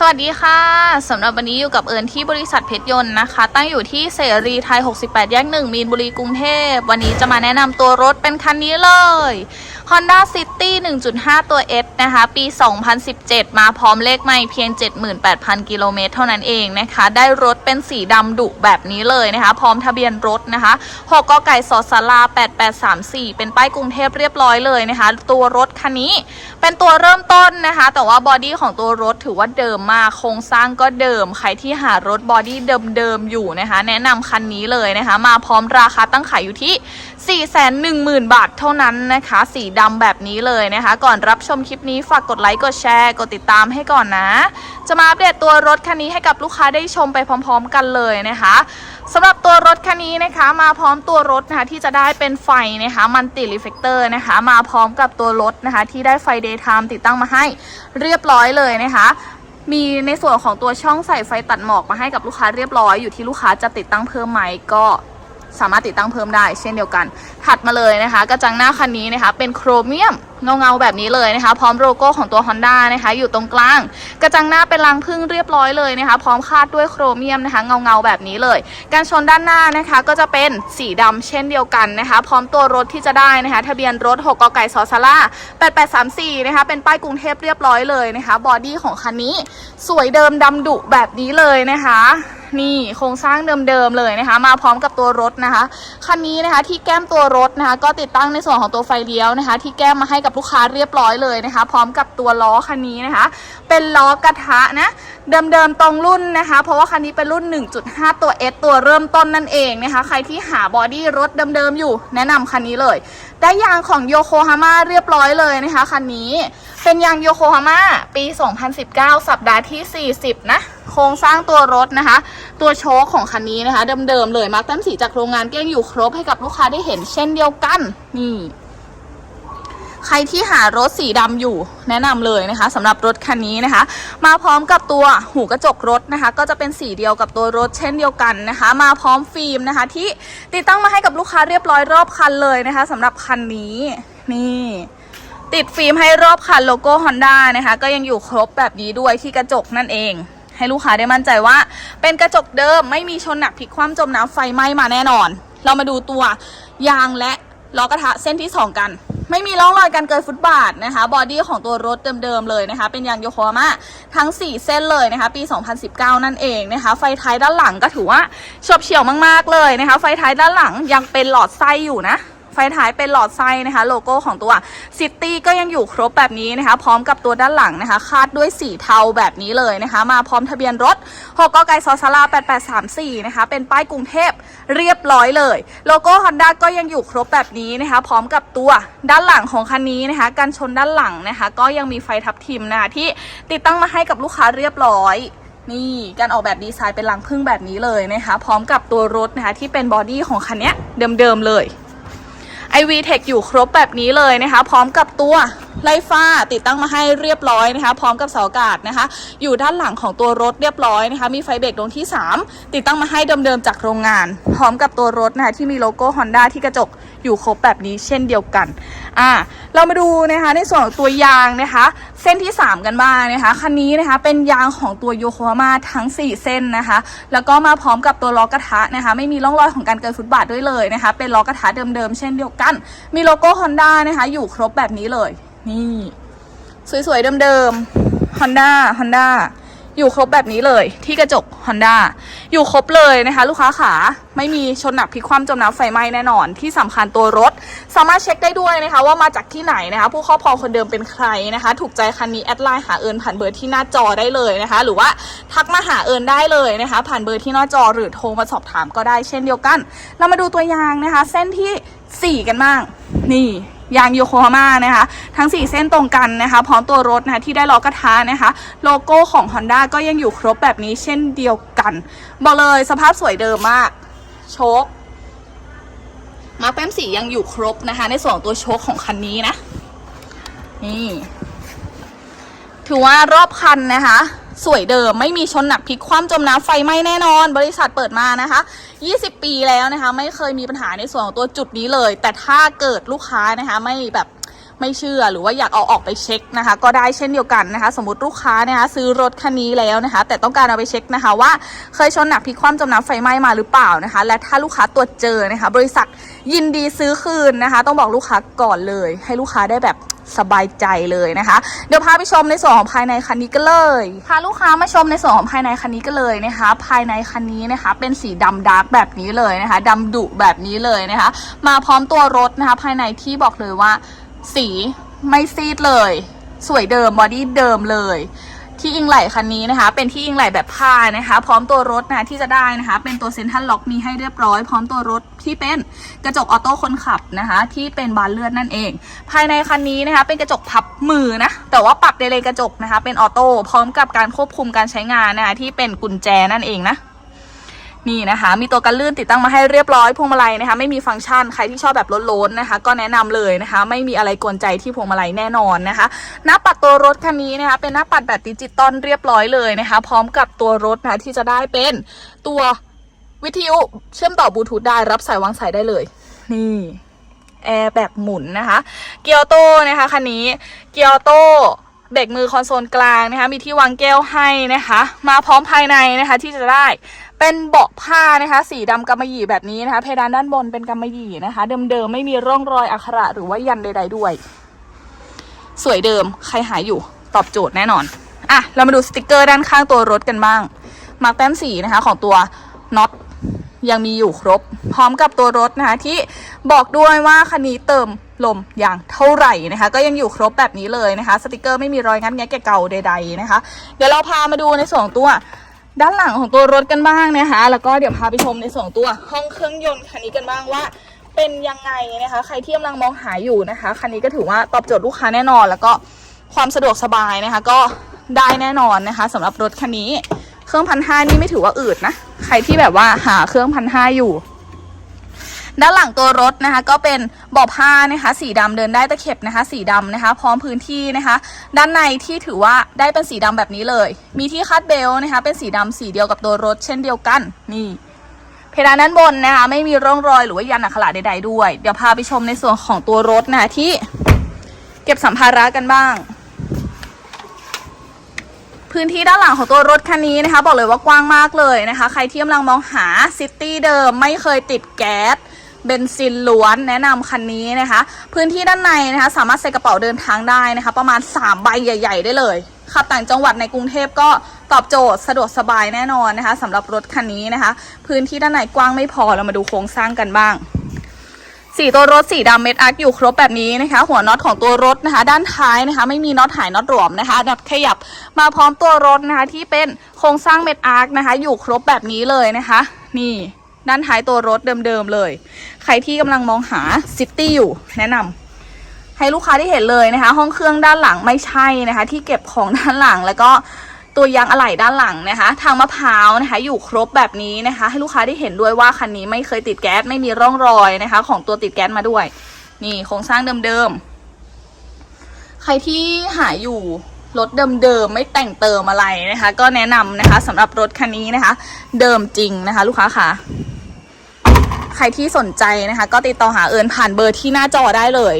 สวัสดีค่ะ สำหรับวันนี้อยู่กับเอิญที่บริษัทเพชรยนต์นะคะ ตั้งอยู่ที่เสรีไทย 68 แยก 1 มีนบุรีกรุงเทพ วันนี้จะมาแนะนำตัวรถเป็นคันนี้เลย Honda City 1.5 ตัว S นะคะ ปี 2017 มาพร้อมเลขไม่เพียง 78,000 กิโลเมตรเท่านั้นเองนะคะ ได้รถเป็นสีดำดุแบบนี้เลยนะคะ พร้อมทะเบียนรถนะคะ6กไก่สอสารา8834 เป็นป้ายกรุงเทพเรียบร้อยเลยนะคะ ตัวรถคันนี้เป็นตัวเริ่มต้นนะคะ แต่ว่าบอดี้ของตัวรถถือว่าเดิมมากโครงสร้างก็เดิม ใครที่หารถบอดี้เดิมๆอยู่นะคะ แนะนำคันนี้เลยนะคะ มาพร้อมราคาตั้งขายอยู่ที่410,000 บาทเท่านั้นนะคะ สีดำแบบนี้เลยนะคะ ก่อนรับชมคลิปนี้ฝากกดไลค์ กดแชร์ กดติดตามให้ก่อนนะ จะมาอัปเดตตัวรถคันนี้ให้กับลูกค้าได้ชมไปพร้อม ๆ กันเลยนะคะสำหรับตัวรถคันนี้นะคะมาพร้อมตัวรถนะคะที่จะได้เป็นไฟนะคะมันติรีเฟกเตอร์นะคะ มาพร้อมกับตัวรถนะคะ ที่ได้ไฟ daytime ติดตั้งมาให้เรียบร้อยเลยนะคะมีในส่วนของตัวช่องใส่ไฟตัดหมอกมาให้กับลูกค้าเรียบร้อยอยู่ที่ลูกค้าจะติดตั้งเพิ่มไหมก็ สามารถติดตั้งเพิ่มได้เช่นเดียวกัน ถัดมาเลยนะคะ กระจังหน้าคันนี้นะคะ เป็นโครเมียมเงาเงาๆแบบนี้เลยนะคะ พร้อมโลโก้ของตัว Honda นะคะ อยู่ตรงกลาง กระจังหน้าเป็นรังพึ่งเรียบร้อยเลยนะคะ พร้อมคาดด้วยโครเมียมนะคะ เงาเงาๆแบบนี้เลย การชนด้านหน้านะคะก็จะเป็นสีดำเช่นเดียวกันนะคะ พร้อมตัวรถที่จะได้นะคะ ทะเบียนรถ 6กไก่สอสารา8834 นะคะ เป็นป้ายกรุงเทพเรียบร้อยเลยนะคะ บอดี้ของคันนี้สวยเดิมดำดุแบบนี้เลยนะคะ นี่โครงสร้างเดิมๆเลยนะคะ มาพร้อมกับตัวรถนะคะคันนี้นะคะที่แก้มตัวรถนะคะ ก็ติดตั้งในส่วนของตัวไฟเลี้ยวนะคะ ที่แก้มมาให้กับลูกค้าเรียบร้อยเลยนะคะ พร้อมกับตัวล้อคันนี้นะคะ เป็นล้อกระทะนะเดิมๆตรงรุ่นนะคะ เพราะว่าคันนี้เป็นรุ่น 1.5 ตัว S ตัวเริ่มต้นนั่นเองนะคะ ใครที่หาบอดี้รถเดิมๆอยู่แนะนำคันนี้เลยได้ยางของโยโกฮาม่าเรียบร้อยเลยนะคะคันนี้เป็นยางโยโกฮาม่าปี 2019 สัปดาห์ที่ 40 นะ โครงสร้างตัวรถนะคะ ตัวโชคของคันนี้นะคะ เดิมๆเลยมาร์กแต้มสีจากโรงงานเก้งอยู่ครบให้กับลูกค้าได้เห็นเช่นเดียวกันนี่ ใครที่หารถสีดำอยู่แนะนำเลยนะคะสำหรับรถคันนี้นะคะ มาพร้อมกับตัวหูกระจกรถนะคะ ก็จะเป็นสีเดียวกับตัวรถเช่นเดียวกันนะคะ มาพร้อมฟิล์มนะคะ ที่ติดตั้งมาให้กับลูกค้าเรียบร้อยรอบคันเลยนะคะสำหรับคันนี้นี่ติดฟิล์มให้รอบคันโลโก้ Honda นะคะ ก็ยังอยู่ครบแบบนี้ด้วยที่กระจกนั่นเอง ให้ลูกค้าได้มั่นใจว่า เป็นกระจกเดิมไม่มีชนหนักพลิกคว่ำจมน้ำไฟไหม้มาแน่นอน เรามาดูตัวยางและล้อกระทะเส้นที่ 2 กัน ไม่มีร่องรอยการเกินฟุตบาทนะคะ บอดี้ของตัวรถเดิมๆเลยนะคะ เป็นยางโยโคฮาม่าทั้ง 4 เส้นเลยนะคะ ปี 2019 นั่นเองนะคะ ไฟท้ายด้านหลังก็ถือว่าชบเฉียวมากๆเลยนะคะ ไฟท้ายด้านหลังยังเป็นหลอดไส้อยู่นะ ไฟท้ายเป็นหลอดไส้นะคะ โลโก้ของตัวซิตี้ก็ยังอยู่ครบแบบนี้นะคะ พร้อมกับตัวด้านหลังนะคะ คาดด้วยสีเทาแบบนี้เลยนะคะ มาพร้อมทะเบียนรถ6กไก่ซอสารา8834 นะคะ เป็นป้ายกรุงเทพเรียบร้อยเลย โลโก้ Honda ก็ยังอยู่ครบแบบนี้นะคะ พร้อมกับตัวด้านหลังของคันนี้นะคะกันชนด้านหลังนะคะ ก็ยังมีไฟทับทิมนะคะที่ติดตั้งมาให้กับลูกค้าเรียบร้อยนี่การออกแบบดีไซน์เป็นรังพึ่งแบบนี้เลยนะคะ พร้อมกับตัวรถนะคะที่เป็นบอดี้ของคันนี้เดิมๆเลย iV Tech อยู่ครบแบบนี้เลยนะคะ พร้อมกับตัวไล่ฟ้าติดตั้งมาให้เรียบร้อยนะคะ พร้อมกับเสาอากาศนะคะ อยู่ด้านหลังของตัวรถเรียบร้อยนะคะ มีไฟเบรกดวงที่ 3 ติดตั้งมาให้เดิมๆจากโรงงาน พร้อมกับตัวรถนะคะที่มีโลโก้ Honda ที่กระจกอยู่ครบแบบนี้เช่นเดียวกันอ่าเรามาดูนะคะในส่วนของตัวยางนะคะ ส้นที่ 3 กันบ้างนะคะ คันนี้นะคะเป็นยางของตัวโยโคฮาม่าทั้ง 4 เส้นนะคะ แล้วก็มาพร้อมกับตัวล้อกระทะนะคะ ไม่มีร่องรอยของการเกินฟุตบาทด้วยเลยนะคะ เป็นล้อกระทะเดิมๆ เช่นเดียวกัน มีโลโก้ฮอนด้านะคะ อยู่ครบแบบนี้เลย นี่ สวยๆ เดิมๆ Honda Honda อ อยู่ครบแบบนี้เลยที่กระจก Honda อยู่ครบเลยนะคะ ลูกค้าขาไม่มีชนหนักพลิกคว่ำจมน้ำไฟไหม้แน่นอน ที่สำคัญตัวรถ สามารถเช็คได้ด้วยนะคะ ว่ามาจากที่ไหนนะคะ ผู้ครอบครองคนเดิมเป็นใครนะคะ ถูกใจคันนี้แอดไลน์หาเอิญผ่านเบอร์ที่หน้าจอได้เลยนะคะ หรือว่าทักมาหาเอิญได้เลยนะคะ ผ่านเบอร์ที่หน้าจอหรือโทรมาสอบถามก็ได้เช่นเดียวกัน เรามาดูตัวยางนะคะ เส้นที่ 4 กันบ้างนี่ ยางโยโกฮาม่านะคะ ทั้ง 4 เส้นตรงกันนะคะ พร้อมตัวรถนะคะที่ได้ล้อกระทะนะคะ โลโก้ของ Honda ก็ยังอยู่ครบแบบนี้เช่นเดียวกัน บอกเลยสภาพสวยเดิมมาก โชคมาร์คแป้มสียังอยู่ครบนะคะ ในส่วนตัวโชคของคันนี้นะ นี่ ถือว่ารอบคันนะคะ สวยเดิม ไม่มีชนหนักพลิกคว่ำจมน้ำไฟไหม้แน่นอน บริษัทเปิดมานะคะ 20 ปีแล้วนะคะ ไม่เคยมีปัญหาในส่วนของตัวจุดนี้เลย แต่ถ้าเกิดลูกค้านะคะ ไม่แบบ ไม่เชื่อหรือว่าอยากเอาออกไปเช็คนะคะ ก็ได้เช่นเดียวกันนะคะ สมมติลูกค้านะคะซื้อรถคันนี้แล้วนะคะ แต่ต้องการเอาไปเช็คนะคะว่าเคยชนหนักพลิกคว่ำจมน้ำไฟไหม้มาหรือเปล่านะคะ และถ้าลูกค้าตรวจเจอนะคะ บริษัทยินดีซื้อคืนนะคะ ต้องบอกลูกค้าก่อนเลย ให้ลูกค้าได้แบบสบายใจเลยนะคะ เดี๋ยวพาไปชมในส่วนของภายในคันนี้กันเลยพาลูกค้ามาชมในส่วนของภายในคันนี้กันเลยนะคะ ภายในคันนี้นะคะ เป็นสีดำดาร์กแบบนี้เลยนะคะดำดุแบบนี้เลยนะคะ มาพร้อมตัวรถนะคะ ภายในที่บอกเลยว่า สีไม่ซีดเลย สวยเดิมบอดี้เดิมเลย ที่อิงไหล่คันนี้นะคะ เป็นที่อิงไหล่แบบผ้านะคะ พร้อมตัวรถนะที่จะได้นะคะ เป็นตัวเซ็นทรัลล็อกมีให้เรียบร้อย พร้อมตัวรถที่เป็นกระจกออโต้คนขับนะคะ ที่เป็นบานเลื่อนนั่นเอง ภายในคันนี้นะคะ เป็นกระจกพับมือนะ แต่ว่าปรับเดเลยกระจกนะคะ เป็นออโต้พร้อมกับการควบคุมการใช้งานนะคะที่เป็นกุญแจนั่นเองนะ นี่นะคะ มีตัวกันลื่นติดตั้งมาให้เรียบร้อยพวงมาลัยนะคะ ไม่มีฟังก์ชันใครที่ชอบแบบล้นๆนะคะ ก็แนะนำเลยนะคะ ไม่มีอะไรกวนใจที่พวงมาลัยแน่นอนนะคะ หน้าปัดตัวรถคันนี้นะคะ เป็นหน้าปัดแบบดิจิตอลเรียบร้อยเลยนะคะ พร้อมกับตัวรถนะคะที่จะได้เป็นตัววิทยุเชื่อมต่อบลูทูธได้รับสายวางสายได้เลย นี่แอร์แบบหมุนนะคะ เกียร์โตนะคะคันนี้เกียร์โต เบรกมือคอนโซลกลางนะคะ มีที่วางแก้วให้นะคะ มาพร้อมภายในนะคะที่จะได้เป็นเบาะผ้านะคะ สีดำกำมะหยี่แบบนี้นะคะ เพดานด้านบนเป็นกำมะหยี่นะคะ เดิมๆไม่มีร่องรอยอักขระหรือว่ายันใด ๆ ด้วย สวยเดิมใครหายอยู่ตอบโจทย์แน่นอนอะเรามาดูสติกเกอร์ด้านข้างตัวรถกันบ้างมาร์กแต้มสีนะคะของตัวน็อตยังมีอยู่ครบ พร้อมกับตัวรถนะคะที่บอกด้วยว่าคันนี้เติม ลมอย่างเท่าไหร่นะคะ ก็ยังอยู่ครบแบบนี้เลยนะคะ สติกเกอร์ไม่มีรอยงัดแงะแกะเก่าใด ๆนะคะ เดี๋ยวเราพามาดูในส่วนตัว ด้านหลังของตัวรถกันบ้างนะคะ แล้วก็เดี๋ยวพาไปชมในส่วนตัวห้องเครื่องยนต์คันนี้กันบ้างว่าเป็นยังไงนะคะ ใครที่กำลังมองหาอยู่นะคะ คันนี้ก็ถือว่าตอบโจทย์ลูกค้าแน่นอน แล้วก็ความสะดวกสบายนะคะ ก็ได้แน่นอนนะคะสำหรับรถคันนี้ เครื่องพันห้านี่ไม่ถือว่าอืดนะ ใครที่แบบว่าหาเครื่องพันห้าอยู่ ด้านหลังตัวรถนะคะ ก็เป็นบาะผ้านะคะสีดำเดินได้ตะเข็บนะคะ สีดำนะคะ พร้อมพื้นที่นะคะ ด้านในที่ถือว่าได้เป็นสีดำแบบนี้เลย มีที่คาดเบลนะคะ เป็นสีดำสีเดียวกับตัวรถ เช่นเดียวกันนี่เพดานด้านบนนะคะ ไม่มีร่องรอยหรือว่ายันอักขระใดๆด้วย เดี๋ยวพาไปชมในส่วนของตัวรถนะคะที่เก็บสัมภาระกันบ้าง พื้นที่ด้านหลังของตัวรถคันนี้นะคะ บอกเลยว่ากว้างมากเลยนะคะ ใครที่กำลังมองหาซิตี้เดิมไม่เคยติดแก๊ส เบนซินล้วนแนะนำคันนี้นะคะ พื้นที่ด้านในนะคะ สามารถใส่กระเป๋าเดินทางได้นะคะ ประมาณ 3 ใบใหญ่ ๆ ได้เลยขับต่างจังหวัดในกรุงเทพก็ตอบโจทย์สะดวกสบายแน่นอนนะคะสำหรับรถคันนี้นะคะ พื้นที่ด้านในกว้างไม่พอเรามาดูโครงสร้างกันบ้างสีตัวรถสีดำเม็ดอาร์คอยู่ครบแบบนี้นะคะ หัวน็อตของตัวรถนะคะ ด้านท้ายนะคะ ไม่มีน็อตหายน็อตหลวมนะคะน็อตขยับมาพร้อมตัวรถนะคะ ที่เป็นโครงสร้างเม็ดอาร์คนะคะ อยู่ครบแบบนี้เลยนะคะ นี่ ด้านท้ายตัวรถเดิมๆเลย ใครที่กำลังมองหาซิตี้อยู่แนะนำให้ลูกค้าได้เห็นเลยนะคะ ห้องเครื่องด้านหลังไม่ใช่นะคะ ที่เก็บของด้านหลังแล้วก็ตัวยางอะไหล่ด้านหลังนะคะ ทางมะพร้าวนะคะ อยู่ครบแบบนี้นะคะ ให้ลูกค้าได้เห็นด้วยว่าคันนี้ไม่เคยติดแก๊สไม่มีร่องรอยนะคะ ของตัวติดแก๊สมาด้วย นี่โครงสร้างเดิมๆใครที่หาอยู่รถเดิมๆไม่แต่งเติมอะไรนะคะ ก็แนะนำนะคะสำหรับรถคันนี้นะคะ เดิมจริงนะคะ ลูกค้าค่ะ ใครที่สนใจนะคะ ก็ติดต่อหาเอิญผ่านเบอร์ที่หน้าจอได้เลย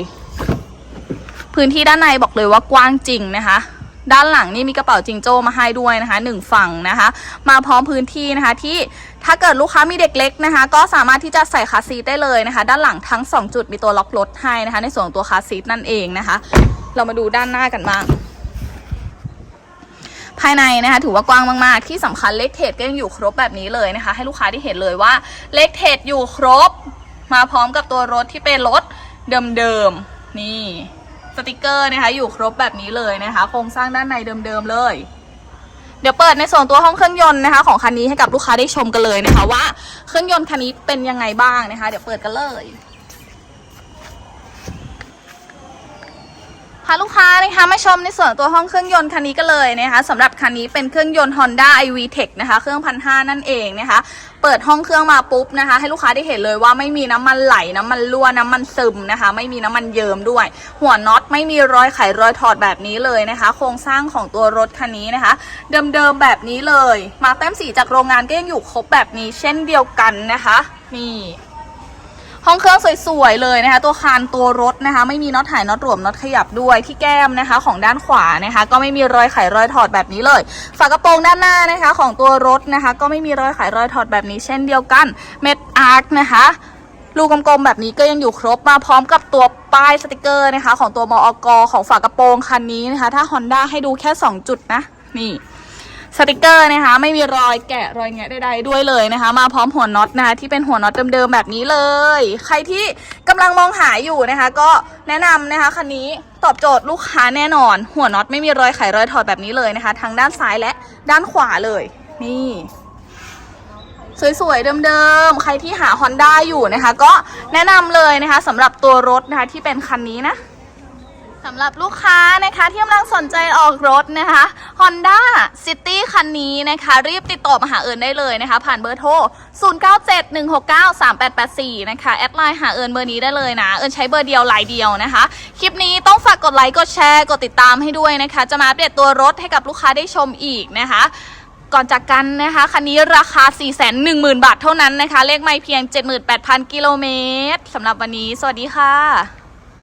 พื้นที่ด้านในบอกเลยว่ากว้างจริงนะคะด้านหลังนี่มีกระเป๋าจิงโจ้มาให้ด้วยนะคะหนึ่งฝั่งนะคะ มาพร้อมพื้นที่นะคะที่ถ้าเกิดลูกค้ามีเด็กเล็กนะคะ ก็สามารถที่จะใส่คาซีทได้เลยนะคะ ด้านหลังทั้ง 2 จุดมีตัวล็อกรถให้นะคะ ในส่วนของตัวคาซีทนั่นเองนะคะ เรามาดูด้านหน้ากันบ้าง ภายในนะคะถือว่ากว้างมากๆ ที่สำคัญเลขเทรดก็ยังอยู่ครบแบบนี้เลยนะคะ ให้ลูกค้าได้เห็นเลยว่าเลขเทรดอยู่ครบ มาพร้อมกับตัวรถที่เป็นรถเดิมๆนี่สติกเกอร์นะคะอยู่ครบแบบนี้เลยนะคะ โครงสร้างด้านในเดิมๆเลย เดี๋ยวเปิดในส่วนตัวห้องเครื่องยนต์นะคะ ของคันนี้ให้กับลูกค้าได้ชมกันเลยนะคะว่าเครื่องยนต์คันนี้เป็นยังไงบ้างนะคะ เดี๋ยวเปิดกันเลย พาลูกค้านะคะมาชมในส่วนตัวห้องเครื่องยนต์คันนี้กันเลยนะคะสำหรับคันนี้เป็นเครื่องยนต์ Honda iV Tech นะคะเครื่องพันห้านั่นเองนะคะ เปิดห้องเครื่องมาปุ๊บนะคะ ให้ลูกค้าได้เห็นเลยว่าไม่มีน้ำมันไหลน้ำมันรั่วน้ำมันซึมนะคะ ไม่มีน้ำมันเยิมด้วย หัวน็อตไม่มีรอยไขรอยถอดแบบนี้เลยนะคะ โครงสร้างของตัวรถคันนี้นะคะ เดิมๆแบบนี้เลย มาแต้มสีจากโรงงานก็ยังอยู่ครบแบบนี้เช่นเดียวกันนะคะนี่ ห้องเครื่องสวยๆเลยนะคะ ตัวคานตัวรถนะคะ ไม่มีน็อตหายน็อตรวมน็อตขยับด้วยที่แก้มนะคะ ของด้านขวานะคะ ก็ไม่มีรอยไขรอยถอดแบบนี้เลย ฝากระโปรงด้านหน้านะคะ ของตัวรถนะคะ ก็ไม่มีรอยไขรอยถอดแบบนี้ เช่นเดียวกันเม็ดอาร์คนะคะลูกกลมๆแบบนี้ก็ยังอยู่ครบมาพร้อมกับตัวป้ายสติกเกอร์นะคะ ของตัวมอกของฝากระโปรงคันนี้นะคะ ถ้า Honda ให้ดูแค่ 2 จุดนะ นี่ สติกเกอร์นะคะ ไม่มีรอยแกะรอยแงะใดๆด้วยเลยนะคะ มาพร้อมหัวน็อตนะคะที่เป็นหัวน็อตเดิมๆแบบนี้เลย ใครที่กำลังมองหาอยู่นะคะ ก็แนะนำนะคะคันนี้ตอบโจทย์ลูกค้าแน่นอน หัวน็อตไม่มีรอยไขรอยถอดแบบนี้เลยนะคะทั้งด้านซ้ายและด้านขวาเลย นี่สวยๆ เดิมๆ ใครที่หา Honda อยู่นะคะ ก็แนะนำเลยนะคะสำหรับตัวรถนะคะที่เป็นคันนี้นะ สำหรับลูกค้านะคะที่กำลังสนใจออกรถนะคะ Honda City คันนี้นะคะ รีบติดต่อมาหาเอิญได้เลยนะคะ ผ่านเบอร์โทร 0971693884 นะคะ แอดไลน์หาเอิญเบอร์นี้ได้เลยนะ เอิญใช้เบอร์เดียวไลน์เดียวนะคะ คลิปนี้ต้องฝากกดไลค์ กดแชร์ กดติดตามให้ด้วยนะคะ จะมาอัปเดตตัวรถให้กับลูกค้าได้ชมอีกนะคะก่อนจากกันนะคะ คันนี้ราคา 410,000 บาทเท่านั้นนะคะ เลขไม่เพียง 78,000 กิโลเมตรสำหรับวันนี้ สวัสดีค่ะ